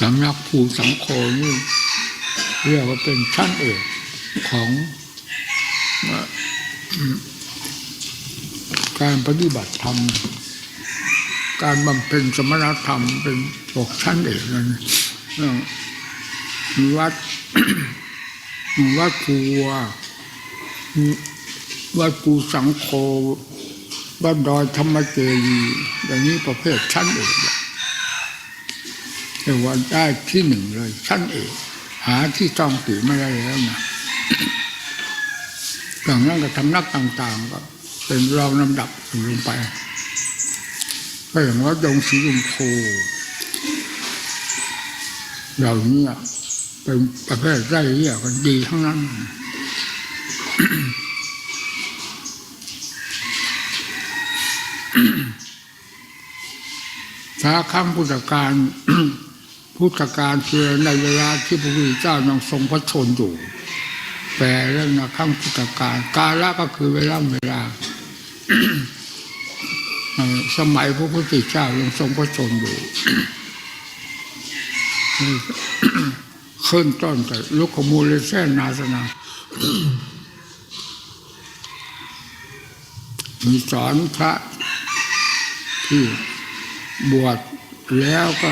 สำนักภูสังโคนี่เรียกว่าเป็นชั้นเอกของอการปฏิบัติธรรม การบำเพ็ญสมณธรรมเป็นปกชั้นเอกนั่นมีวัดมีวัดภูวามีวัดภูสังโควัดดอยธรรมเจดีย์อย่างนี้ประเภทชั้นเอก อะแต่ว่าได้ที่หนึ่งเลยชั้นเอกหาที่ต้องติไม่ได้แล้วนะอย่างนั้นก็ทำนักต่างๆก็เป็นรองลำดับลงไปก็อย่างว่าดงสีลุมโพเหล่านี้เป็นประเภทไร่เรียกันดีทั้งนั้นสาครั้งพุทธการ พุทธการคือในเวลาที่พระพุทธเจ้ายังทรงพระชนอยู่แปลเรื่องนะครั้งพุทธการกาละก็คือเวลาเวลา สมัยพระพุทธเจ้ายังทรงพระชนอยู่ขึ้นต้นแต่ลุกขมูลเสนนาสนามีสอนพระที่บวชแล้วก็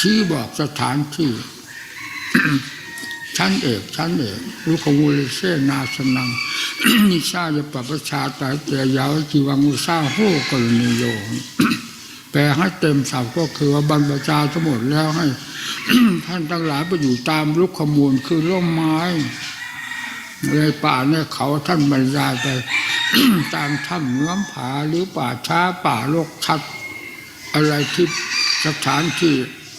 ชี้บอกสถานที่ชั้นเอกชั้นเอกลุกขมูลเสนาสนังนิชาจะปะประชาตาเตียยาวจีวังอุซาโหกรณีโยแปลให้เต็มสับก็คือว่าบรรพชาทั้งหมดแล้วให้ ท่านทั้งหลายไปอยู่ตามลุกขมูลคือร่มไม้เลยป่าเนี่ยเขาท่านบรรยายไปตามถ้ำเนื้อผาหรือป่าช้าป่าโลกชัด อะไรที่สถานที่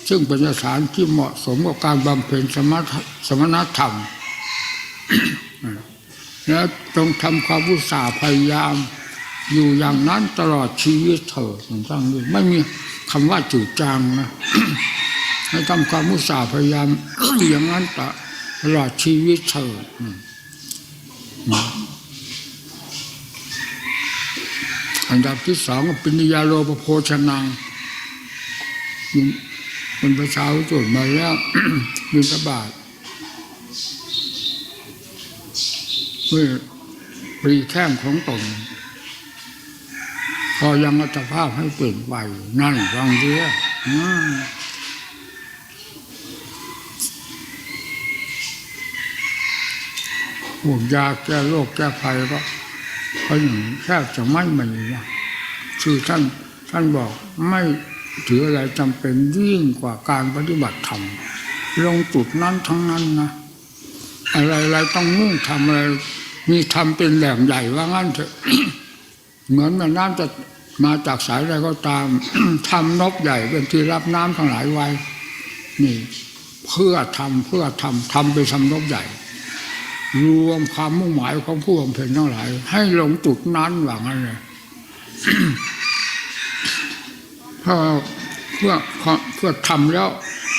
ซึ่งเป็นสถานที่เหมาะสมกับการบำเพ็ญสมถสมณธรรม แล้วต้องทำความอุตสาห์พยายาม อยู่อย่างนั้นตลอดชีวิตเถิดตั้งนี้ไม่มีคำว่าจืดจางนะให้ทำความอุตสาห์พยายามอย่างนั้นตลอดชีวิตเถิดอืมอันดับที่สองปิญญาโลปโภชนัง เป็นภาษาอุตุมาแล้วบินทบาทเพื่อปรีแข้งของตนพอยังอัตภาพให้เปลี่ยนไปนั่นฟังเดียอืมพวกยาแก้โรคแก้ภัยก็ก็อย่างแทบจะไม่มีนะคือท่านท่านบอกไม่ ถืออะไรจำเป็นยิ่งกว่าการปฏิบัติธรรมลงจุดนั้นทั้งนั้นนะอะไรอะไรต้องมุ่งทำอะไรมีทำเป็นแหล่งใหญ่ว่างั้นเถอะเหมือนแม่น้ำจะมาจากสายอะไรก็ตามทำนบใหญ่เป็นที่รับน้ำทั้งหลายไว้ นี่ เพื่อทำเพื่อทำทำไปทำนบใหญ่ รวมความมุ่งหมายของผู้บำเพ็ญทั้งหลาย ให้ลงจุดนั้นว่างั้นเลย พื่อเพื่อเพื่อทำแล้ว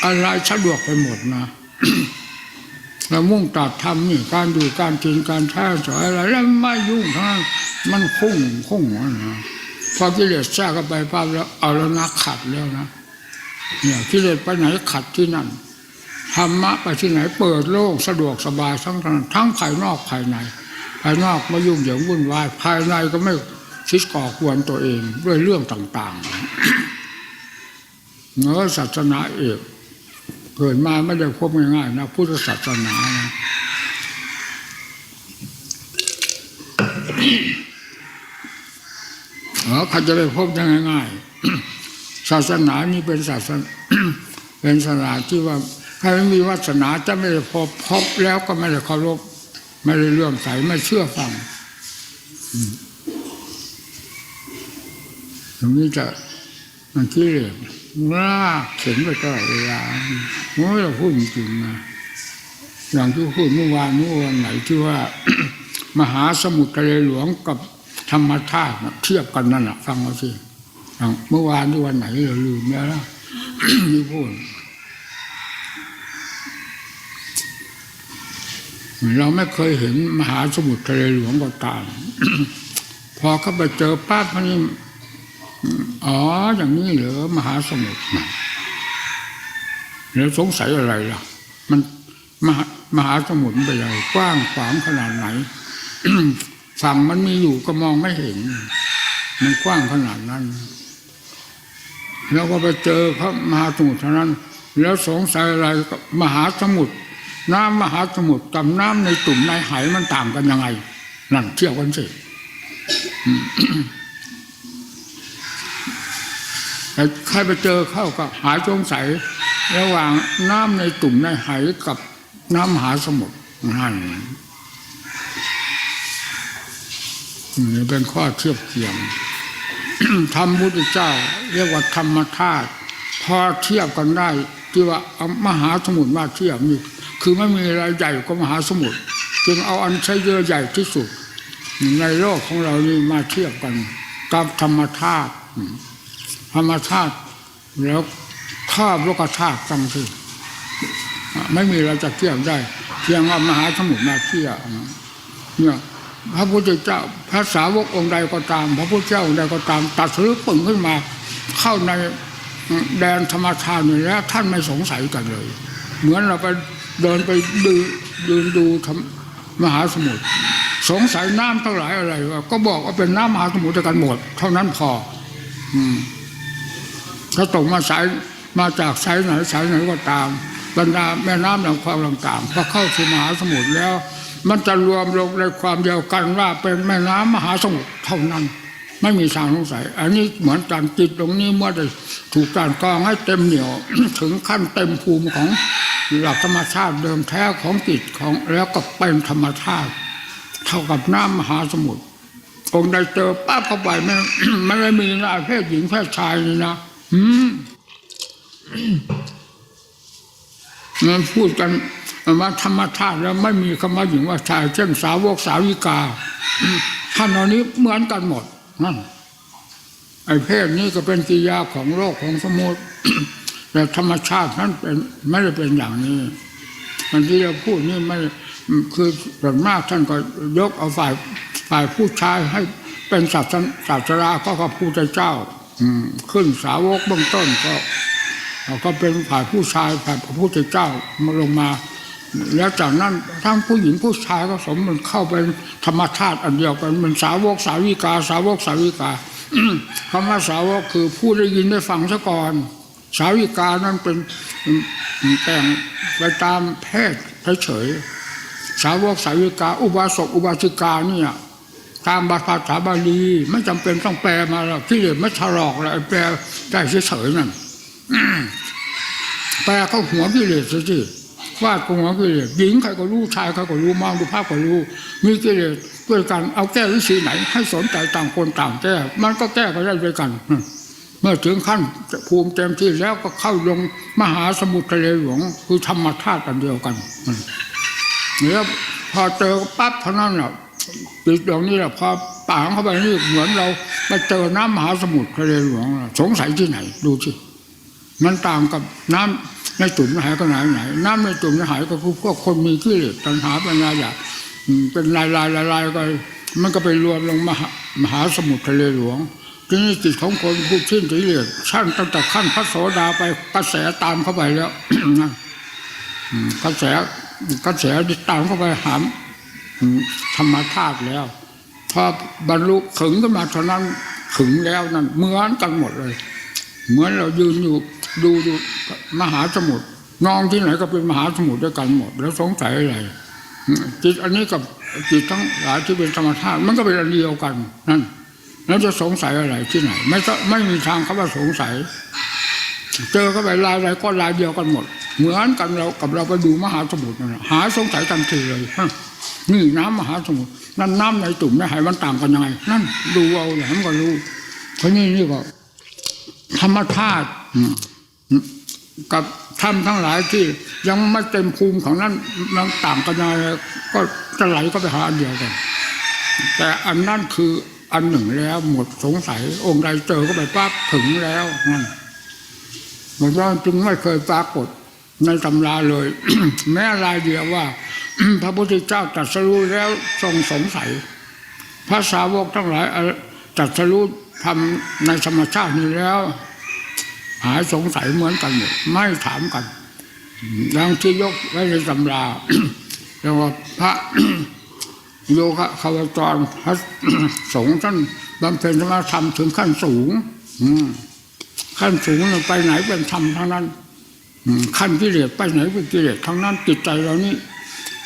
อะไรสะดวกไปหมดนะเรามุ่งตัดทำนี่การดูการกินการท่าสอยอะไรแล้วไม่ยุ่งทั้งมันคุ้งคุ้งนะพอกิเลสแทรกเข้าไปภาพแล้วเอาแล้วนะขัดแล้วนะเนี่ยกิเลสไปไหนขัดที่นั่นธรรมะไปที่ไหนเปิดโล่งสะดวกสบายทั้งนั้นทั้งภายนอกภายในภายนอกไม่ยุ่งเหยิงวุ่นวายภายในก็ไม่ คิดก่อควรตัวเองด้วยเรื่องต่างๆเนื้อศาสนาเอกเกิดมาไม่ได้พบง่ายๆนะพุทธศาสนานะเออเขาจะไปพบยังง่ายๆศาสนานี้เป็นศาสนาเป็นศาสนาที่ว่าใครไม่มีวาสนาจะไม่ได้พบพบแล้วก็ไม่ได้เคารพไม่ได้เลื่อมใสไม่เชื่อฟังอื ตรงนี้จะมันคิดเลยลากเข็นไปตลอดเวลาโอ้เราพูดจริงๆนะอย่างที่พูดเมื่อวานเมื่อวันไหนที่ว่า มหาสมุทรทะเลหลวงกับธรรมธาตุเทียบกันนั่นแหะฟังเอาสิเมื่อวานที่วันไหนเราลืมแล้วนี่พูดเราไม่เคยเห็นมหาสมุทรทะเลหลวงก็ตามพอเข้าไปเจอปั๊บมัน อ๋อ อย่างนี้เหรอมหาสมุทรนะแล้วสงสัยอะไรล่ะ มันมหามหาสมุทรไปใหญ่กว้างขวางขนาดไหนฝั่งมันมีอยู่ก็มองไม่เห็น มันกว้างขนาดนั้น แล้วก็ไปเจอพระมหาสมุทรเท่านั้น แล้วสงสัยอะไรก็มหาสมุทรน้ำมหาสมุทรกับน้ำในตุ่มในไหมันต่างกันยังไง นั่นเที่ยวกันสิอืม แต่ใครไปเจอเข้าก็หายสงสัยระหว่างน้ำในตุ่มในไหกับน้ำมหาสมุทรนั่นนี่เป็นข้อเทียบเทียมธรรมพุทธเจ้า เรียกว่าธรรมธาตุพอเทียบกันได้ ที่ว่าเอามหาสมุทรมาเทียบนี่คือไม่มีอะไรใหญ่กว่ามหาสมุทรจึงเอาอันใช้เยอะใหญ่ที่สุด ในโลกของเรานี่มาเทียบกันกับธรรมธาตุ ธรรมธาตุแล้วครอบโลกธาตุตั้งที่ไม่มีเราจะเทียบได้ เพียงเอามหาสมุทรมาเทียบเนี่ยพระพุทธเจ้าพระสาวกองค์ใดก็ตาม พระพุทธเจ้าองค์ใดก็ตาม ตัดสือปึ่งขึ้นมา เข้าในแดนธรรมชาตินี่แล้วท่านไม่สงสัยกันเลย เหมือนเราไปเดินไปดูยืนดูมหาสมุทรสงสัยน้ำเทั้งหลายอะไรก็บอกว่าเป็นน้ำมหาสมุทรกันหมด เท่านั้นพอ อืม ถ้าตกมาสายมาจากสายไหนสายไหนก็ตามบรรดาแม่น้ำลำคลองต่างๆพอเข้าสู่มหาสมุทรแล้ว มันจะรวมลงในความเดียวกันว่าเป็นแม่น้ำมหาสมุทรเท่านั้นไม่มีทางสงสัย อันนี้เหมือนการจิตตรงนี้เมื่อได้ถูกการกรองให้เต็มเหนียวถึงขั้นเต็มภูมิของหลักธรรมชาติเดิมแท้ของจิตของแล้วก็เป็นธรรมชาติ เท่ากับน้ำมหาสมุทรองค์ใดเจอป้าเข้าไปไม่ไม่ได้มีนะเพศหญิงเพศชายนี่นะ มันพูดกันว่าธรรมชาติแล้วไม่มีคำว่าหญิงว่าชายเช่นสาวกสาวิกาท่านเหล่านี้เหมือนกันหมดนั่นไอ้เพศนี้ก็เป็นกิยาของโลกของสมมติแต่ธรรมชาตินั้นเป็นไม่ได้เป็นอย่างนี้มันที่เราพูดนี่ไม่คือส่วนมากท่านก็ยกเอาฝ่ายฝ่ายผู้ชายให้เป็นศาสนศาสราก็พระพุทธเจ้า ขึ้นสาวกเบื้องต้นก็เราก็เป็นฝ่ายผู้ชายฝ่ายพระพุทธเจ้ามาลงมา แล้วจากนั้นทั้งผู้หญิงผู้ชายก็สมมันเข้าไปธรรมชาติอันเดียวกันมันสาวกสาวิกา สาวกสาวิกาคำว่าสาวกคือผู้ได้ยินได้ฟังซะก่อน สาวิกานั้นเป็นแต่งไปตามเพศเฉยสาวกสาวิกา อุบาสกอุบาสิกาเนี่ย ตามภาษาบาลีไม่จำเป็นต้องแปลมาหรอกที่เหลือไม่ฉลอกเลยแปลได้เฉยๆนั่นแปลเข้าหัวกิเลสสิวาดหัวกิเลสหญิงใครก็รู้ชายใครก็รู้มองดูภาพก็รู้ มีกิเลสด้วยกันเอาแก้วิธีไหน ให้สนใจต่างคนต่างแก้มันก็แก้กันได้ด้วยกันเมื่อถึงขั้นภูมิเต็มที่แล้วก็เข้าลงมหาสมุทรทะเลหลวงคือธรรมธาตุกันเดียวกันแล้วพอเจอปั๊บเท่านั้นแหละ จิตดวงนี้แหละพอป่างเข้าไปนี่เหมือนเราไปเจอน้ำมหาสมุทรทะเลหลวงสงสัยที่ไหน ดูสิมันต่างกับน้ำในตุ่มหายก็ไหนไหน น้ำในตุ่มหายก็คือพวกคนมีกิเหลสตัณหาปัญญาอยากอืมเป็นลายลายลายลายก็มันก็ไปรวมลงมหามหาสมุทรทะเลหลวงทีนี้จิตของคนผู้ชิ้นกิเลสชั้นตั้งแต่ขั้นพระโสดาไปกระแสตามเข้าไปแล้วกระแสกระแสที่ตามเข้าไปหาม ธรรมธาตุแล้ว พอบรรลุขึงขึ้นมาเท่านั้นขึงแล้วนั่นเหมือนกันหมดเลย เหมือนเรายืนอยู่ดูดูมหาสมุทรนองที่ไหนก็เป็นมหาสมุทรด้วยกันหมด แล้วสงสัยอะไรจิตอันนี้กับจิตทั้งหลายที่เป็นธรรมชาติมันก็เป็นอันเดียวกันนั่นแล้วจะสงสัยอะไรที่ไหน ไม่ไม่มีทางเขาว่าสงสัย เจอเข้าไปลายอะไรก็ลายเดียวกันหมด เหมือนกันเรากับเราไปดูมหาสมุทรนะหาสงสัยทันทีเลยฮนี่น้ำมหาสมุทรนั่นน้ำในตุ่มในหายมันต่างกันยังไงนั่นดูเอาแหลมก็รู้เพราะนี่นี่ก็ธรรมธาตุกับธรรมทั้งหลายที่ยังไม่เต็มภูมิของนั้นมันต่างกันยังไงก็จะไหลก็ไปหาอันเดียวกัน แต่อันนั้นคืออันหนึ่งแล้วหมดสงสัยองค์ใดเจอก็ไปปั๊บถึงแล้วนั่น มันก็จึงไม่เคยปรากฏในตำราเลย แม้รายเดียวว่า พระพุทธเจ้าตรัสรู้แล้วทรงสงสัยพระสาวกทั้งหลายตรัสรู้ทำในธรรมชาตินี้แล้ว หายสงสัยเหมือนกันหมดไม่ถามกันดังที่ยกไว้ในตำราเรียกว่าพระโยคะขาวจรพระสงฆ์ท่านบำเพ็ญสมาธรรมถึงขั้นสูง อืม ขั้นสูงเนี่ยไปไหนเป็นธรรมทั้งนั้นขั้นกิเลสไปไหนเป็นกิเลสทั้งนั้นจิตใจเรานี่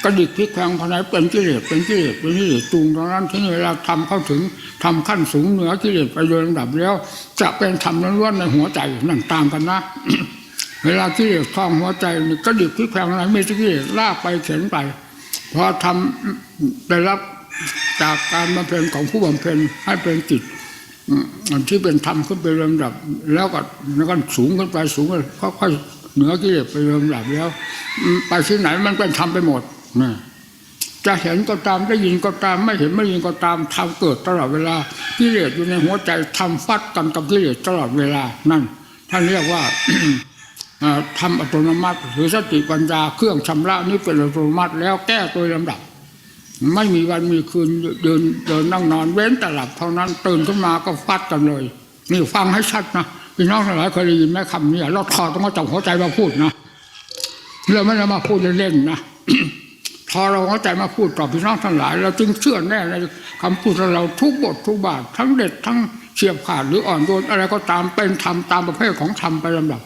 กระดิกพลิกแพงภายในเป็นกิเลสเป็นกิเลสเป็นกิเลสจูงทั้งนั้นที่เวลาทำเข้าถึงทำขั้นสูงเหนือกิเลสไปโดยลำดับแล้ว จะเป็นธรรมล้วนๆในหัวใจนั่นตางกันนะ เวลากิเลสคลองหัวใจกระดิกพลิกแพงอะไรไม่ใช่กิเลสลากไปเข็นไปพอทำได้รับจากการบำเพ็ญของผู้บำเพ็ญให้เป็นจิต ที่เป็นธรรมขึ้นไปลำดับ แล้วก็แล้วก็สูงขึ้นไปสูงขึ้นค่อยๆเหนือกิเลสไปลำดับแล้วไปที่ไหนมันเป็นธรรมไปหมดนะจะเห็นก็ตามได้ยินก็ตาม ไม่เห็นไม่ยินก็ตามทำเกิดตลอดเวลากิเลสอยู่ในหัวใจทำฟัดกันกับกิเลสตลอดเวลานั่นท่านเรียกว่าทำอัตโนมัติหรือสติปัญญาเครื่องชำระนี้เป็นอัตโนมัติแล้วแก้โดยลำดับ ไม่มีวันมีคืนเดินเดินนั่งนอนเว้นแต่หลับเท่านั้นตื่นขึ้นมาก็ฟัดกันเลย นี่ฟังให้ชัดนะพี่น้องหลายเคยได้ยินไหมคำนี้เราถอดต้องมาจับหัวใจมาพูดนะเราไม่ได้มาพูดเล่นๆนะพอเราเข้าใจมาพูดต่อพี่น้องทั้งหลาย เราจึงเชื่อแน่ในคำพูดของเราทุกบททุกบาททั้งเด็ดทั้งเฉียบขาดหรืออ่อนโยนอะไรก็ตามเป็นธรรมตามประเภทของธรรมไปลำดับ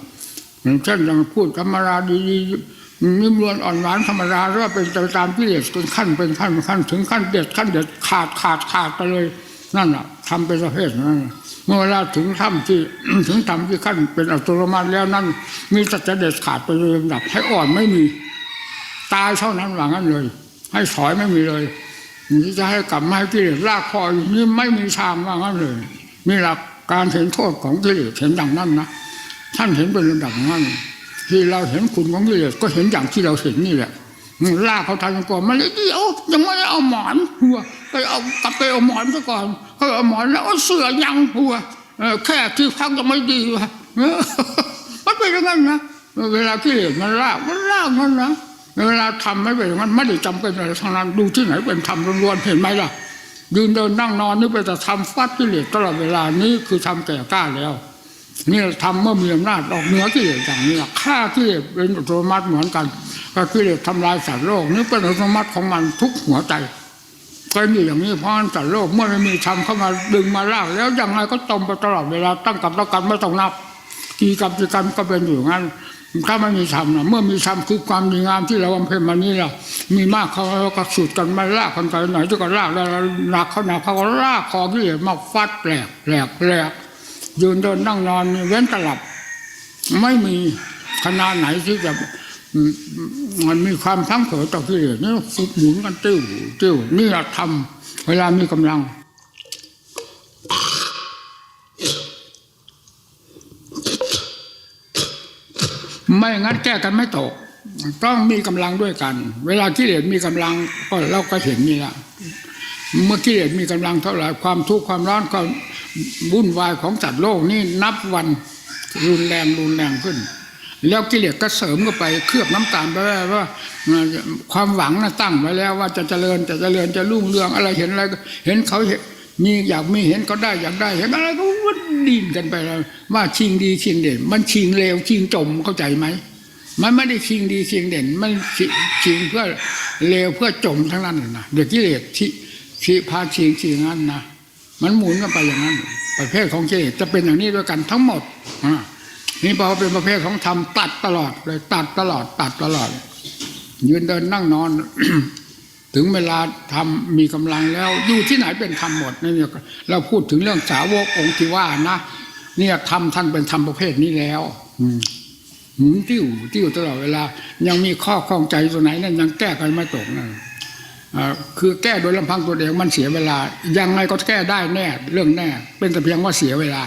อย่างเช่นอย่างพูดธรรมราดีๆ นิ่มนวลอ่อนหวานธรรมราหรือว่าเป็นไปตามกิเลสเป็นขั้นเป็นขั้นขั้นถึงขั้นเด็ดขั้นเด็ดขาดขาดขาดไปเลยนั่นแหะทำเป็นประเภทนั้นเมื่อเวลาถึงถ้ำที่ถึงธรรมที่ขั้นเป็นอัตโนมัติแล้วนั่นมีแต่จะเด็ดขาดไปเลยลำดับให้อ่อนไม่มีตายเท่านั้นว่างั้นเลย ให้ถอยไม่มีเลยที่จะให้กลับมาให้กิเลสลากคออยู่นี่ไม่มีทางว่างั้นเลยนี่หลักการเห็นโทษของกิเลสเห็นดังนั้นนะท่านเห็นเป็นระดับนั้น ที่เราเห็นคุณของกิเลสก็เห็นอย่างที่เราเห็นนี่แหละลากเขาทางก่อนมาเลยเดียวยังไม่ได้เอาหมอนหัวไปเอากลับไปเอาหมอนซะก่อนเขาเอาหมอนแล้วเอาเสือยังหัวแค่ที่พักยังไม่ดีวะมันเป็นอย่างนั้นนะเวลากิเลสมันลากมันลากมันนะเวลาทำไม่เป็นอย่างนั้นไม่ได้จำเป็นอะไรทั้งนั้นดูที่ไหนเป็นธรรมล้วนๆเห็นไหมล่ะยืนเดินนั่งนอนนี่เป็นแต่ทำฟัดกิเลสตลอดเวลานี้คือทำแก่กล้าแล้ว นี่ทำเมื่อมีอำนาจออกเหนือกิเลสอย่างนี้ฆ่ากิเลสเป็นอัตโนมัติเหมือนกันก็กิเลสทำลายสัตว์โลกนี่เป็นอัตโนมัติของมันทุกหัวใจก็มีอย่างนี้เพราะสัตว์โลกเมื่อไม่มีธรรมเข้ามาดึงมาลากแล้วยังไงก็ตมไปตลอดเวลาตั้งกับตั้งกันไม่ต้องนับกีกับกีกันก็เป็นอยู่งั้นถ้าไม่มีธรรมนะเมื่อมีธรรมคือความดีงามที่เราบำเพ็ญมานี้ล่ะมีมากเขาก็สุดกันมาลากกันไปไหนจะก็ลากแล้วหนักเขาหนักเขาก็ลากคอกิเลสมาฟัดแหลกแหลกแหลก ยืนเดินนั่งนอนเว้นตลับ ไม่มีขนาดไหนที่จะมันมีความทั้งเผยต่อกิเลสนี่ฟุบหมุนกันติ้วติ้วนี่แหละทำเวลามีกำลังไม่งั้นแก้กันไม่ตก ต้องมีกำลังด้วยกัน เวลากิเลสมีกำลังก็เราก็เห็นนี่ละเมื่อกิเลสมีกำลังเท่าไหร่ความทุกข์ความร้อนความ วุ่นวายของสัตว์โลกนี่นับวันรุนแรงรุนแรงขึ้น แล้วกิเลสก็เสริมเข้าไปเคลือบน้ำตาลไปว่า ความหวังนะตั้งไว้แล้วว่าจะเจริญจะเจริญจะรุ่งเรืองอะไรเห็นอะไรเห็นเขาเห็นมีอยากมีเห็นก็ได้อยากได้เห็นอะไรก็วุ่นดินกันไปแล้วว่าชิงดีชิงเด่น มันชิงเลวชิงจมเข้าใจไหมมันไม่ได้ชิงดีชิงเด่น มันชิชิงเพื่อเลวเพื่อจมทั้งนั้นนะนะเด็กกิเลสที่พาชิงชิงนั้นนะ มันหมุนกันไปอย่างนั้น ประเภทของกิเลสจะเป็นอย่างนี้ด้วยกันทั้งหมดนี่พอเป็นประเภทของธรรมตัดตลอดเลยตัดตลอด ตัดตลอด ยืนเดินนั่งนอน ถึงเวลาทำมีกำลังแล้ว อยู่ที่ไหนเป็นธรรมหมดนี่เราพูดถึงเรื่องสาวกองค์ที่ว่านะเนี่ยธรรมท่านเป็นธรรมประเภทนี้แล้ว อืมหมุนติ้วติ้วตลอดเวลา ยังมีข้อข้องใจตัวไหนนั่นยังแก้กันไม่ตกนั่น คือแก้โดยลำพังตัวเองมันเสียเวลา ยังไงก็แก้ได้แน่เรื่องแน่ เป็นแต่เพียงว่าเสียเวลา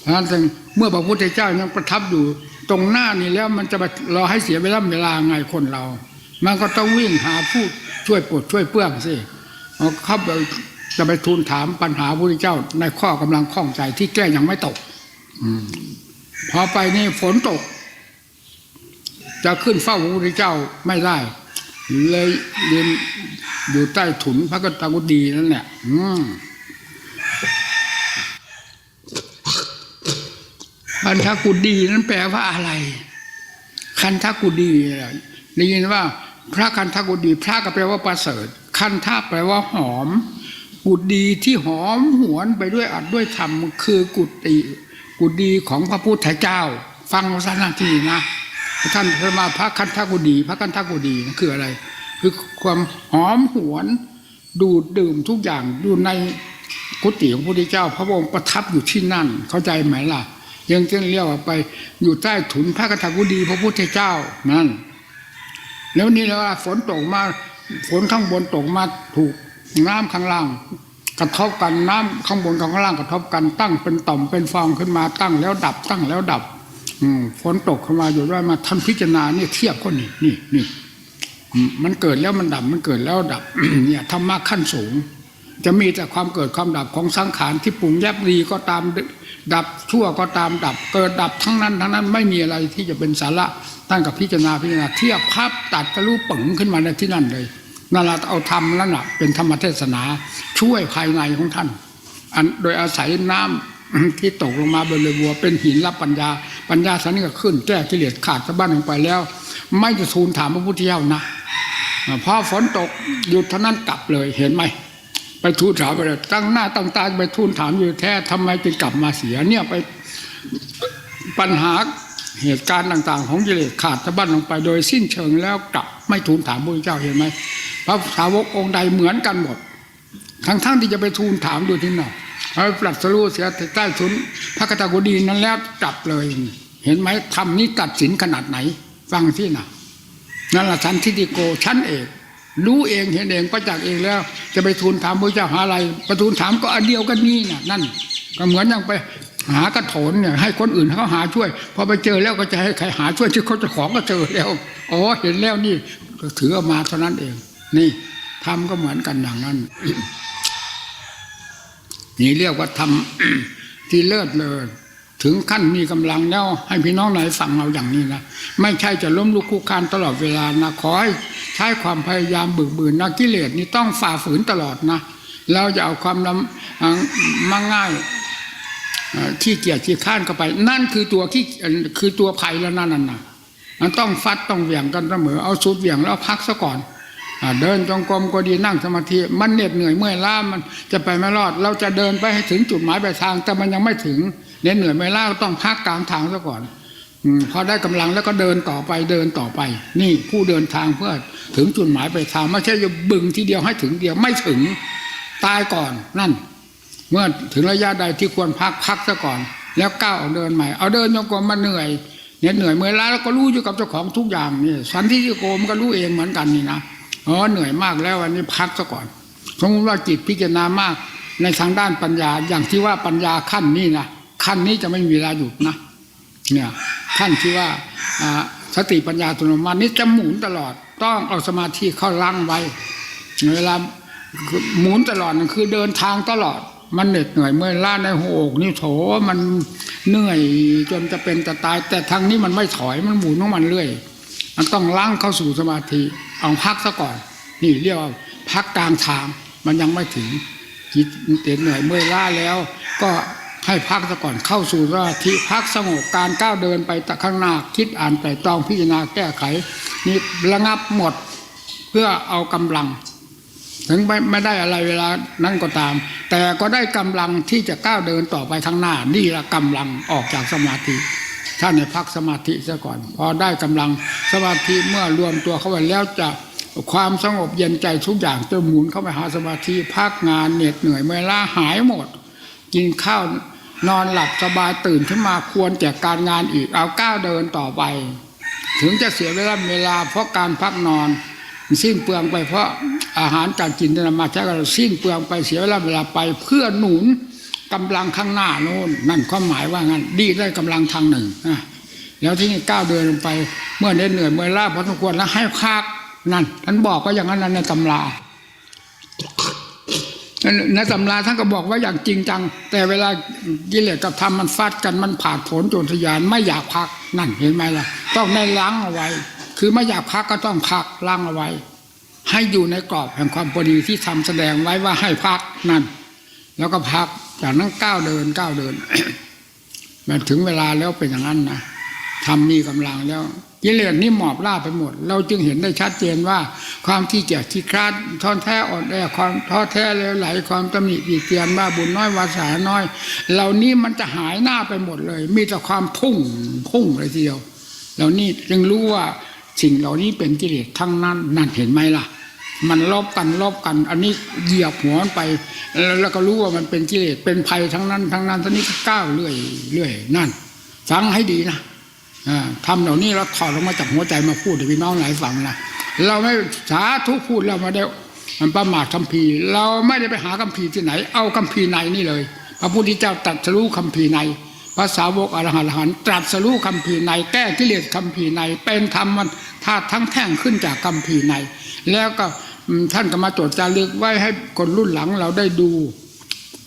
เพราะฉะนั้นเมื่อพระพุทธเจ้ายังประทับอยู่ตรงหน้านี่แล้วมันจะรอให้เสียเวลาเวลาไงคนเรา มันก็ต้องวิ่งหาผู้ช่วยปลดช่วยเปื้องสิเอาเข้าไปจะไปทูลถามปัญหาพระพุทธเจ้าในข้อกำลังข้องใจที่แก้ยังไม่ตก อืพอไปนี่ฝนตก จะขึ้นเฝ้าพระพุทธเจ้าไม่ได้ เลยยืนอยู่ใต้ถุนพระกตกุดีนั่นแหละอืมพันธกุดีนั้นแปลว่าอะไร คันทกุดีนี่ยได้ยินว่า พระคันทกุดี พระก็แปลว่าประเสริฐ คันทะแปลว่าหอม กุดีที่หอมหวนไปด้วยอัดด้วยธรรมคือกุฏิกุดีของพระพุทธเจ้า ฟังสักนาทีนะ ท่านพระมาพระคันทกุดี พระคันทกุดีนั่นคืออะไร คือความหอมหวน ดูดดื่มทุกอย่างอยู่ในกุฏิของพระพุทธเจ้า พระองค์ประทับอยู่ที่นั่น เข้าใจไหมล่ะ ยังเจึงเรียกว่าไปอยู่ใต้ถุนพระกฐกุดี พระพุทธเจ้านั่น แล้วนี่แล้วฝนตกมาฝนข้างบนตกมาถูกน้ำข้างล่างกระทบกันน้ำข้างบนกับข้างล่างกระทบกันตั้งเป็นต่อมเป็นฟองขึ้นมาตั้งแล้วดับตั้งแล้วดับ ฝนตกเข้ามาอยู่ด้วยมาท่านพิจารณาเนี่ยเทียบก็นี่นี่นี่มันเกิดแล้วมันดับมันเกิดแล้วดับ เนี่ยธรรมะขั้นสูง จะมีแต่ความเกิดความดับของสังขารที่ปรุงแยบดีก็ตามดับชั่วก็ตามดับ เกิดดับทั้งนั้น ทั้งนั้นไม่มีอะไรที่จะเป็นสาระตั้งกับพิจารณาพิจารณาเทียบภาพตัดกระลูปึ๋งขึ้นมาในที่นั่นเลยนั่นแหละเอาธรรมนั่นแหละเป็นธรรมเทศนาช่วยภายในของท่านอันโดยอาศัยน้ำที่ตกลงมาบนเรือบัวเป็นหินรับปัญญา ปัญญาสันนิก็ขึ้นแก้กิเลสขาดสะบั้นลงไปแล้ว ไม่จะทูลถามพระพุทธเจ้านะพอฝนตกหยุดเท่านั้นกลับเลยเห็นไหมไปทูลถามไปเลยตั้งหน้าตั้งตาไปทูลถามอยู่แท้ทำไมจึงกลับมาเสียเนี่ยไปปัญหาเหตุการณ์ต่าง ๆ ของกิเลสขาดสะบั้นลงไปโดยสิ้นเชิงแล้วกลับไม่ทูลถามพระพุทธเจ้าเห็นไหมพระสาวกองค์ใดเหมือนกันหมดทั้งๆที่จะไปทูลถามดูที่นั่น เอาปรัสรู้เสียใต้ทุนพระกตากุดีนั้นแล้วกลับเลย เห็นไหมทำนี้ตัดสินขนาดไหน ฟังที่น่ะนั่นแหละชั้นทิฏฐิโกชั้นเอกรู้เองเห็นเองประจักษ์เองแล้ว จะไปทูลถามพระเจ้าหาอะไรไปทูลถามก็อันเดียวกันนี่น่ะ นั่น ก็เหมือนอย่างไปหากระโถนเนี่ยให้คนอื่นเขาหาช่วยพอไปเจอแล้วก็จะให้ใครหาช่วยที่เขาจะของก็เจอแล้วอ๋อเห็นแล้วนี่ถือมาเท่านั้นเอง นี่ทำก็เหมือนกันอย่างนั้น นี่เรียกว่าทำที่เลิศเลยถึงขั้นมีกำลังแล้วให้พี่น้องไหนฟังเราอย่างนี้นะไม่ใช่จะล้มลุกคลุกคานตลอดเวลานะขอให้ใช้ความพยายามบึกบืนนะกิเลสนี่ต้องฝ่าฝืนตลอดนะเราจะเอาความลำมาง่ายขี้เกียจขี้ข้านเข้าไป นั่นคือตัวขี้คือตัวภัยแล้วนั่นน่ะมันต้องฟัดต้องเหวี่ยงกันเสมอเอาสุดเหวี่ยงแล้วพักซะก่อน เดินจงกรมก็ดีนั่งสมาธิมันเหน็ดเหนื่อยเมื่อยล้ามันจะไปไม่รอด เราจะเดินไปให้ถึงจุดหมายปลายทาง แต่มันยังไม่ถึงเหน็ดเหนื่อยเมื่อยล้าก็ต้องพักกลางทางซะก่อนอพอได้กำลังแล้วก็เดินต่อไปเดินต่อไป นี่ผู้เดินทางเพื่อถึงจุดหมายปลายทางไม่ใช่จะบึงทีเดียวให้ถึงเดียวไม่ถึงตายก่อนนั่น เมื่อถึงระยะใดที่ควรพักพักซะก่อน แล้วก้าวออกเดินใหม่เอาเดินจงกรมมันเหนื่อยเหน็ดเหนื่อยเมื่อยล้าแล้วก็รู้อยู่กับเจ้าของทุกอย่างนี่สันทิฏฐิโกมก็รู้เองเหมือนกันนี่นะ อ๋อเหนื่อยมากแล้ววันนี้พักซะก่อนสมมติว่าจิตพิจารณามาก ในทางด้านปัญญาอย่างที่ว่าปัญญาขั้นนี้นะขั้นนี้จะไม่มีเวลาหยุดนะเนี่ยขั้นที่ว่าสติปัญญาตุนมานี้จะหมุนตลอด ต้องเอาสมาธิเข้าลังไว้เวลาหมุนตลอดนั่นคือเดินทางตลอด มันเหน็ดเหนื่อยเมื่อยล้าในหัวอกนี่โถมันเหนื่อยจนจะเป็นจะตาย แต่ทางนี้มันไม่ถอยมันหมุนของมันเรื่อย มันต้องล้างเข้าสู่สมาธิเอาพักซะก่อน นี่เรียกว่าพักกลางทาง มันยังไม่ถึงจิตเต็เหนื่อยเมื่อยล้าแล้ว ก็ให้พักซะก่อนเข้าสู่สมาธิพักสงบการก้าวเดินไปตะข้างหน้าคิดอ่านแต่ตองพิจารณาแก้ไข นี่ระงับหมดเพื่อเอากำลัง ถึงไม่ไม่ได้อะไรเวลานั้นก็ตาม แต่ก็ได้กำลังที่จะก้าวเดินต่อไปข้างหน้า นี่ละกำลังออกจากสมาธิ ถ้านในพักสมาธิซะก่อน พอได้กำลังสมาธิเมื่อรวมตัวเข้าไปแล้วจะความสงบเย็นใจทุกอย่างจะหมุนเข้าไปหาสมาธิพักงานเหน็ดเหนื่อยเมื่อล้าหายหมด กินข้าวนอนหลับสบายตื่นขึ้นมาควรแจกการงานอีกเอาก้าวเดินต่อไป ถึงจะเสียเวลาเวลาเพราะการพักนอน สิ้นเปลืองไปเพราะอาหารการกินที่นำมาใช้กันสิ้นเปลืองไปเสียเวลาเวลาไปเพื่อหนุน กำลังข้างหน้าโน้นนั่นความหมายว่างั้นดีได้กำลังทางหนึ่งนะแล้วที่นี่ก้าวเดินลงไป เมื่อเหน็ดเหนื่อยเมื่อล้าพอสมควรแล้วให้พักนั่นท่านบอกว่าอย่างนั้นในตำราในตำราท่านก็บอกว่าอย่างจริงจัง แต่เวลากิเลสกับธรรมมันฟาดกันมันผ่าผลโจรทยานไม่อยากพักนั่นเห็นไหมล่ะ ต้องในล้างเอาไว้ คือไม่อยากพักก็ต้องพักล้างเอาไว้ ให้อยู่ในกรอบแห่งความพอดีที่ทำแสดงไว้ว่าให้พักนั่น แล้วก็พัก จากนั้นก้าวเดินก้าวเดินมาถึงเวลาแล้วเป็นอย่างนั้นนะทำมีกำลังแล้วกิเลสนี่หมอบล่าไปหมด เราจึงเห็นได้ชัดเจนว่า ความที่เกียจที่คลาดท้อนแท้อ่อนแอความท้อแท้เลวไหลความตำหนิปีเตียนว่าบุญน้อยวาสาน้อย เหล่านี้มันจะหายหน้าไปหมดเลย มีแต่ความพุ่งพุ่งเลยทีเดียวเหล่านี้จึงรู้ว่าสิ่งเหล่านี้เป็นกิเลสทั้งนั้นนั่นเห็นไหมล่ะ มันลบกันลบกัน อันนี้เหยียบหัวมันไป แล้วก็รู้ว่ามันเป็นกิเลสเป็นภัยทั้งนั้น ทั้งนั้นทั้งนี้ก็ก้าวเรื่อยเรื่อยนั่นฟังให้ดีนะทำเหล่านี้เราถอดออกมาจากหัวใจมาพูดให้พี่น้องหลายฟังนะเราไม่สาธุพูดแล้วมาได้มันประมาทคัมภีร์เราไม่ได้ไปหาคัมภีร์ที่ไหน เอาคัมภีร์ในนี่เลย พระพุทธเจ้าตรัสรู้คัมภีร์ใน ภาษาวกอรหันหันตรัสรู้คัมภีในแก้กิเลสคัมภีในเป็นธรรมมันธาตุทั้งแท่งขึ้นจากคัมภีใน แล้วก็ท่านก็มาจดจารึกไว้ให้คนรุ่นหลังเราได้ดู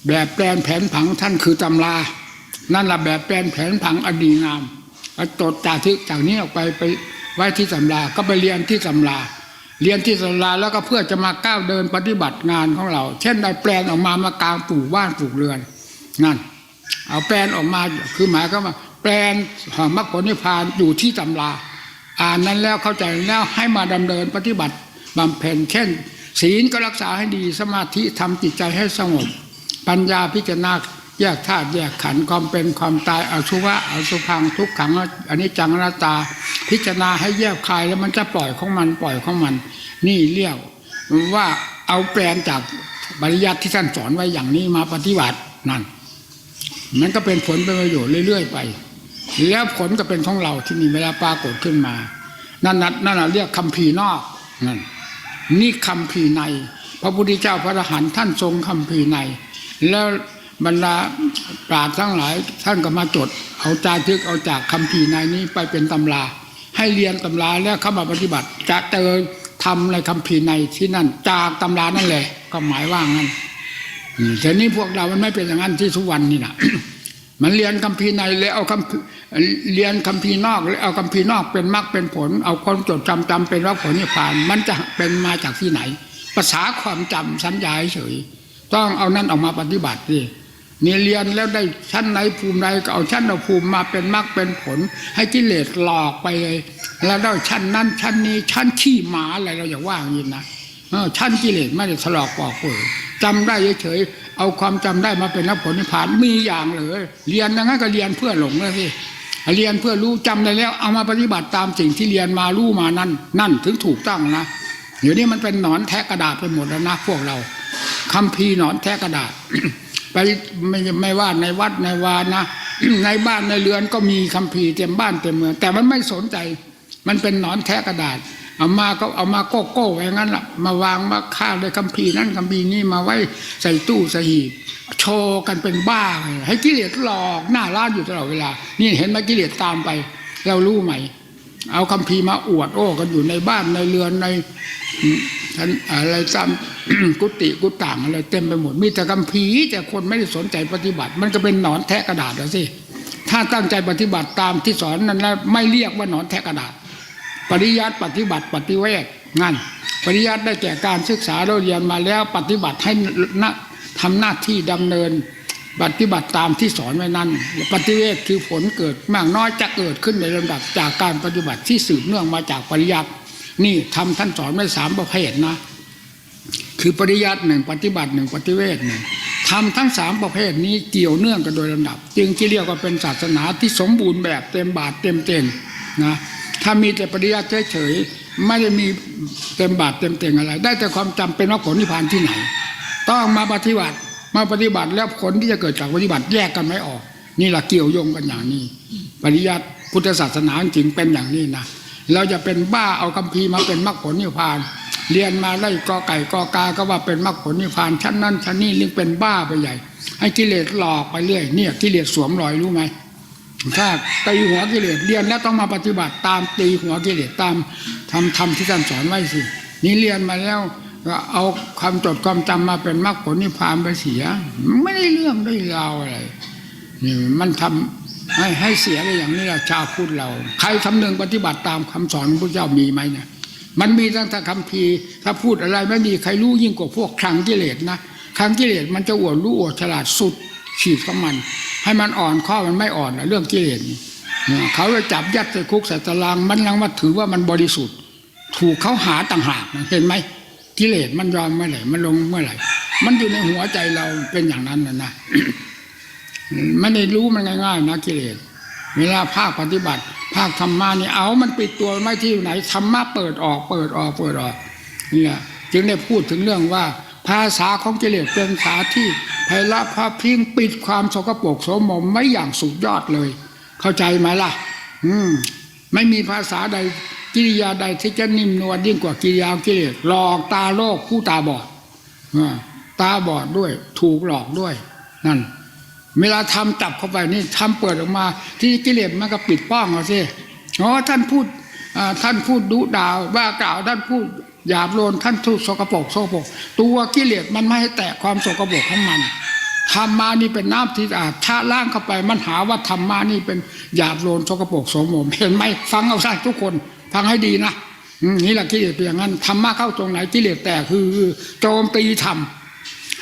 แบบแปลนแผนผังท่านคือตำรานั่นแหละแบบแปลนแผนผังอดีงามจดจารึกจากนี้ออกไปไปไว้ที่ตำราก็ไปเรียนที่ตำราเรียนที่ตำราแล้วก็เพื่อจะมาก้าวเดินปฏิบัติงานของเรา เช่นได้แปลนออกมามากลางปลูกบ้านปลูกเรือนนั่น เอาแปลนออกมาคือหมายก็ว่าแปลนหามรรคผลนิพพานอยู่ที่ตำรา อ่านนั้นแล้วเข้าใจแล้วให้มาดำเนินปฏิบัติบำเพ็ญเช่น ศีลก็รักษาให้ดีสมาธิทำจิตใจให้สงบ ปัญญาพิจารณาแยกธาตุแยกขันธ์ความเป็นความตายอสุภะอสุพังทุกขังอันนี้จังนัตา พิจารณาให้แยกคายแล้วมันจะปล่อยของมันปล่อยของมัน นี่เรียกว่าเอาแปลนจากปริยัติที่ท่านสอนไว้อย่างนี้มาปฏิบัตินั่น มันก็เป็นผลเป็นประโยชน์เรื่อยๆไป แล้วผลก็เป็นของเราที่มีเวลาปรากฏขึ้นมา นั่นน่ะนั่นเรียกคำพีร์นอกนั่นนี่คำพีร์ใน พระพุทธเจ้าพระอรหันต์ท่านทรงคำพีร์ใน แล้วบรรดาปราชญ์ทั้งหลายท่านก็มาจด เอาจารึกเอาจากคำพีร์ในนี้ไปเป็นตำรา ให้เรียนตำราแล้วเข้ามาปฏิบัติ จะเจอทำในคำพีร์ในที่นั่นจากตำรานั่นแหละก็หมายว่างั้น แต่นี้พวกเรามันไม่เป็นอย่างนั้นที่ทุกวันนี่นะมันเรียนคัมภีร์ในเลยเอาคำเรียนคัมภีร์นอกเลยเอาคัมภีร์นอกเป็นมรรคเป็นผล เอาความจดจำจำเป็นว่าผลนิพพาน มันจะเป็นมาจากที่ไหน ภาษาความจำสัญญาเฉยต้องเอานั้นออกมาปฏิบัติดินี่เรียนแล้วได้ชั้นไหนภูมิใดก็เอาชั้นเอาภูมิมาเป็นมรรคเป็นผล ให้กิเลสหลอกไปเลย แล้วได้ชั้นนั้นชั้นนี้ชั้นขี้หมาอะไรเราอย่าว่าอย่างนี้นะ ชั้นกิเลสไม่ได้ถลอกปอกเปิดจำได้เฉยๆเอาความจำได้มาเป็นนักผลนิพพานมีอย่างเลยเรียนอย่างนั้นก็เรียนเพื่อหลงแล้วสิเรียนเพื่อรู้จำได้แล้ว เอามาปฏิบัติตามสิ่งที่เรียนมารู้มานั่นนั่นถึงถูกต้องนะเดี๋ยวนี้มันเป็นหนอนแทะกระดาษไปหมดแล้วนะพวกเราคำพีร์หนอนแทะกระดาษ ไปไม่ไม่ว่าในวัดในวานะในบ้านในเรือนก็มีคำพีร์เต็มบ้านเต็มเมืองแต่มันไม่สนใจ มันเป็นหนอนแทะกระดาษ เอามาก็เอามาโก้โก้ไว้งั้นล่ะ มาวางมาค่าเลยคัมภีร์นั่นคัมภีร์นี่มาไว้ใส่ตู้ใส่หีบโชว์กันเป็นบ้าให้กิเลสหลอกหน้าร้านอยู่ตลอดเวลา นี่เห็นไหมกิเลสตามไป เรารู้ไหม เอาคัมภีร์มาอวดโอ้กันอยู่ในบ้านในเรือนในท่านอะไรตามกุฏิกุต่างอะไรเต็มไปหมดมีแต่คัมภีร์แต่คนไม่ได้สนใจปฏิบัติ มันก็เป็นหนอนแทะกระดาษแล้วสิถ้าตั้งใจปฏิบัติตามที่สอนนั้นแล้วไม่เรียกว่าหนอนแทะกระดาษ ปริยัติปฏิบัติปฏิเวทงั้นปริยัติได้แก่การศึกษาเราเรียนมาแล้วปฏิบัติให้นะทำหน้าที่ดำเนิน ปฏิบัติตามที่สอนไว้นั้น ปฏิเวทคือผลเกิดมากน้อยจะเกิดขึ้นในลำดับจากการปฏิบัติที่สืบเนื่องมาจากปริยัตินี่ทำท่านสอนไว้สามประเภทนะ คือปริยัติหนึ่งปฏิบัติหนึ่งปฏิเวทหนึ่งทำทั้งสามประเภทนี้เกี่ยวเนื่องกันโดยลำดับ จึงที่เรียกว่าเป็นศาสนาที่สมบูรณ์แบบเต็มบาทเต็มเต็มนะ ถ้ามีแต่ปริยัติเฉยๆไม่ได้มีเต็มบาทเต็มเต็งอะไร ได้แต่ความจำเป็นว่าผลนิพพานที่ไหน ต้องมาปฏิบัติมาปฏิบัติแล้วผลที่จะเกิดจากปฏิบัติแยกกันไม่ออก นี่แหละเกี่ยวโยงกันอย่างนี้ ปริยัติพุทธศาสนาจริงเป็นอย่างนี้นะเราจะเป็นบ้าเอาคัมภีมาเป็นมรรคผลนิพพาน เรียนมาได้กอไก่กอกาก็ว่าเป็นมรรคผลนิพพานชั้นนั้นชั้นนี้เรียกเป็นบ้าไปใหญ่ ให้กิเลสหลอกไปเรื่อยเนี่ยกิเลสสวมรอยรู้ไหม ถ้าตีหัวกิเลสเรียนแล้วต้องมาปฏิบัติตามตีหัวกิเลสตามทำทำที่ท่านสอนไว้สินี่เรียนมาแล้วก็เอาความจดความจำมาเป็นมรรคผลนิพพานไปเสีย ไม่ได้เรื่องได้ราวอะไรนี่มันทำให้ให้เสียไปอย่างนี้ละชาวพุทธเรา ใครคำนึงปฏิบัติตามคำสอนของพระเจ้ามีไหมเนี่ยมันมีตั้งแต่คำพีถ้าพูดอะไรไม่มีใครรู้ยิ่งกว่าพวกคลังกิเลสนะคลังกิเลสมันจะอวดรู้อวดฉลาดสุด ขีดของมัน ให้มันอ่อนข้อมันไม่อ่อนนะเรื่องกิเลสเขาจะจับยัดใส่คุกใส่ตาราง มันยังมาถือว่ามันบริสุทธิ์ ถูกเขาหาต่างหากเห็นไหมกิเลสมันยอมเมื่อไหร่มันลงเมื่อไหร่ มันอยู่ในหัวใจเราเป็นอย่างนั้นนะนะไม่ได้รู้มันง่ายๆนะกิเลสเวลาภาคปฏิบัติ ภาคธรรมะนี่เอามันปิดตัวไม่ที่ไหนธรรมะเปิดออกเปิดออกเปิดออกเนี่ยจึงได้พูดถึงเรื่องว่า ภาษาของกิเลสเป็นภาษาที่ไพเราะพราะพิ้งปิดความสกปรกโสมมไม่อย่างสุดยอดเลย เข้าใจไหมล่ะ อืม ไม่มีภาษาใดกิริยาใดที่จะนิ่มนวลยิ่งกว่ากิริยากิเลสหลอกตาโลกผู้ตาบอดอตาบอดด้วย ถูกหลอกด้วย นั่น เวลาทำจับเข้าไปนี่ทำเปิดออกมา ที่กิเลสมันก็ปิดป้องเอาสิอ๋อท่านพูดท่านพูดดุด่าว่ากล่าวท่านพูด หยาบโลนท่านทูดสกปรกโสกปรกตัวกิเลสมันไม่ให้แตะความสกปรกของมันธรรมานี่เป็นน้ำที่อาดชาล้างเข้าไปมันหาว่าธรรมานี่เป็นหยาบโลนสกปรกโสมมเห็นไหมฟังเอาซะทุกคนฟังให้ดีนะนี่แหละกิเลสเป็นอย่างนั้นธรรมะเข้าตรงไหนกิเลสแตกคือโจมตีธรรม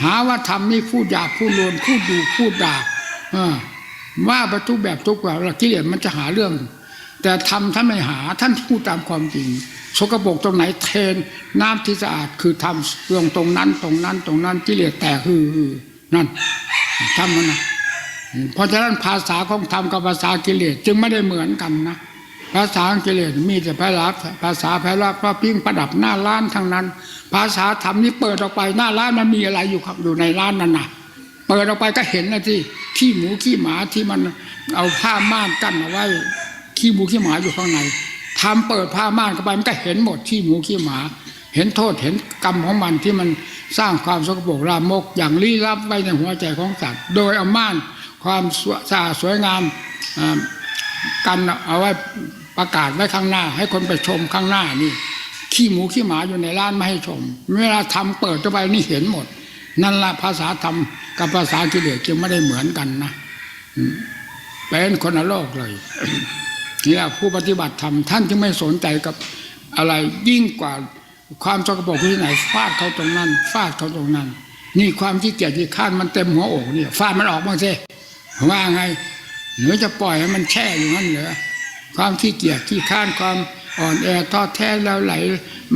หาว่าธรรมนี่พูดหยาบพูดโลนพูดดูพูดด่าว่าไปทุกแบบทุกแบบแล้วกิเลสมันจะหาเรื่อง แต่ทำท่านไม่หาท่านพูดตามความจริง สกปรกตรงไหนเทน น้ำที่สะอาดคือทำเรื่องตรงนั้นตรงนั้นตรงนั้นกิเลสแตกคือนั่นทำมันนะเพราะฉะนั้นภาษาของธรรมกับภาษากิเลสจึงไม่ได้เหมือนกันนะภาษากิเลสมีแต่ไพเราะภาษาไพราะเพราะพิ้งประดับหน้าร้านทั้งนั้น ภาษาธรรมนี่เปิดออกไปหน้าร้านมันมีอะไรอยู่ครับอยู่ในร้านนั่นน่ะ เปิดออกไปก็เห็นนะที่ขี้หมูขี้หมาที่มันเอาผ้าม่านกั้นเอาไว้ขี้หมูขี้หมาอยู่ข้างใน ทำเปิดผ้าม่านเข้าไปมันก็เห็นหมดขี้หมูขี้หมา เห็นโทษเห็นกรรมของมันที่มันสร้างความสกปรกรามก อย่างลี้ลับไว้ในหัวใจของสัตว์ โดยเอาม่านความสะอาดสวยงามอ่ากันเอาไว้ประกาศไว้ข้างหน้า ให้คนไปชมข้างหน้านี่ขี้หมูขี้หมาอยู่ในร้านไม่ให้ชม เวลาทำเปิดเข้าไปนี่เห็นหมด นั่นละภาษาธรรมกับภาษากิเลสจึงไม่ได้เหมือนกันนะเป็นคนละโลกเลย นี่แหละผู้ปฏิบัติธรรมท่านจึงไม่สนใจกับอะไรยิ่งกว่าความสกปรกที่ไหนฟาดเขาตรงนั้นฟาดเขาตรงนั้น นี่ความที่เกียจที่ข้านมันเต็มหัวอกเนี่ยฟาดมันออกบ้างสิว่าไงหรือจะปล่อยให้มันแช่อยู่นั่นเหรอความขี้เกียจขี้ข้านความอ่อนแอท้อแท้แล้วไหล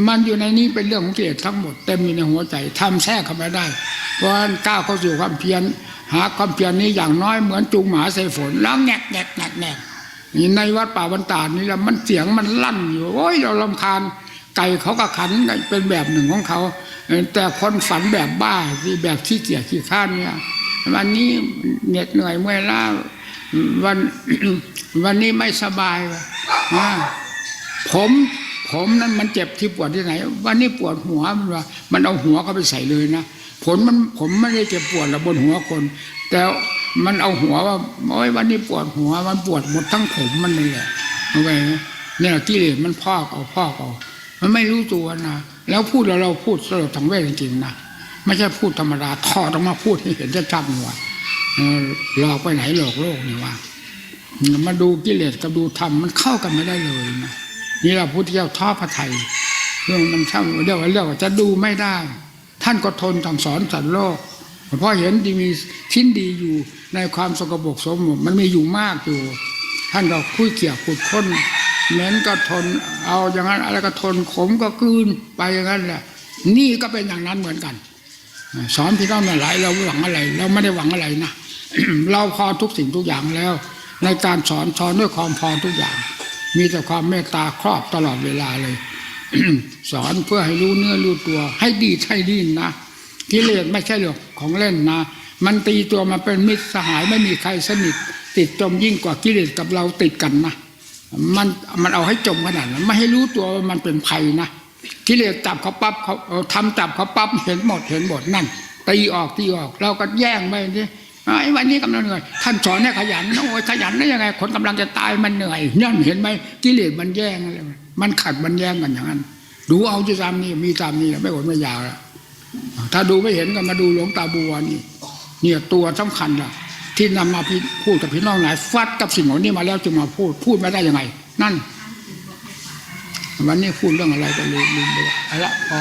มันอยู่ในนี้เป็นเรื่องของกิเลสทั้งหมดเต็มอยู่ในหัวใจทำแทรกเข้าไปได้ เพราะฉะนั้นก้าวเข้าสู่ความเพียรหาความเพียรนี้อย่างน้อยเหมือนจูงหมาใส่ฝนแล้วแงกแงกแงกแงก นี่ในวัดป่าบรรดาดนี่แหละมันเสียงมันลั่นอยู่โอ้ยเราลำคาญไก่เขาก็ขันเป็นแบบหนึ่งของเขา แต่คนฝันแบบบ้าที่แบบขี้เกียจขี้ข้านเนี่ยวันนี้เหน็ดเหนื่อยเมื่อยล้าวันวันนี้ไม่สบายว่ะผมผมนั้นมันเจ็บที่ปวดที่ไหน วันนี้ปวดหัวมันว่ามันเอาหัวเข้าไปใส่เลยนะผลมันผมไม่ได้เจ็บปวดระบนหัวคน แต่ มันเอาหัวว่าโอ้ยวันนี้ปวดหัวมันปวดหมดทั้งผมมันเลยแหละเอาไปเนี่ยกิเลสมันพอกเอาพอกเอามันไม่รู้ตัวนะแล้วพูดแล้วเราพูดสลดทั้งเวทจริงๆนะไม่ใช่พูดธรรมดาทอดออกมาพูดให้เห็นชัดๆนี่ว่าเออหลอกไปไหนหลอกโลกนี่ว่ามาดูกิเลสกับดูธรรมมันเข้ากันไม่ได้เลยนะนี่เราพุทธเจ้าท้อพระไทยเรื่องมันช่างเรียกว่าเรียกว่าจะดูไม่ได้ ท่านก็ทนสั่งสอนสัตว์โลก เพราะเห็นดีมีชิ้นดีอยู่ในความสกปรกสมมติมันมีอยู่มากอยู่ ท่านก็คุยเกี่ยวขุดค้นเหม็นก็ทนเอาอย่างนั้นอะไรก็ทนขมก็กลืนไปอย่างนั้นแหละนี่ก็เป็นอย่างนั้นเหมือนกันสอนพี่น้องหลายเราหวังอะไร เราไม่ได้หวังอะไรนะเราพอทุกสิ่งทุกอย่างแล้ว ในการสอนสอนด้วยความพอทุกอย่าง มีแต่ความเมตตาครอบตลอดเวลาเลย สอนเพื่อให้รู้เนื้อรู้ตัว ให้ดีให้ดีนะ กิเลสไม่ใช่เรื่องของเล่นนะ มันตีตัวมาเป็นมิตรสหายไม่มีใครสนิท ติดจมยิ่งกว่ากิเลสกับเราติดกันนะมันมันเอาให้จมขนาดนั้นไม่ให้รู้ตัวว่ามันเป็นภัยนะกิเลสจับเขาปั๊บเขาเอาทำจับเขาปั๊บเห็นหมดเห็นหมดนั่นตีออกตีออก เราก็แย่งไปนี่ไอ้วันนี้กำลังเหนื่อยท่านสอนให้ขยันโอ้ยขยันได้ยังไงคนกำลังจะตายมันเหนื่อยนั่นเห็นไหมกิเลสมันแย่งอะไรมันขัดมันแย่งกันอย่างนั้นดูเอาจะตามนี่มีตามนี่ไม่อดไม่อยากแล้ว ถ้าดูไม่เห็นก็มาดูหลวงตาบัวนี่เนี่ยตัวสำคัญล่ะ ที่นำมาพูดกับพี่น้องหลายฟัดกับสิ่งเหล่านี้มาแล้วจึงมาพูดพูดไม่ได้ยังไง นั่น วันนี้พูดเรื่องอะไรก็ลืมลืมไปละอาละพอ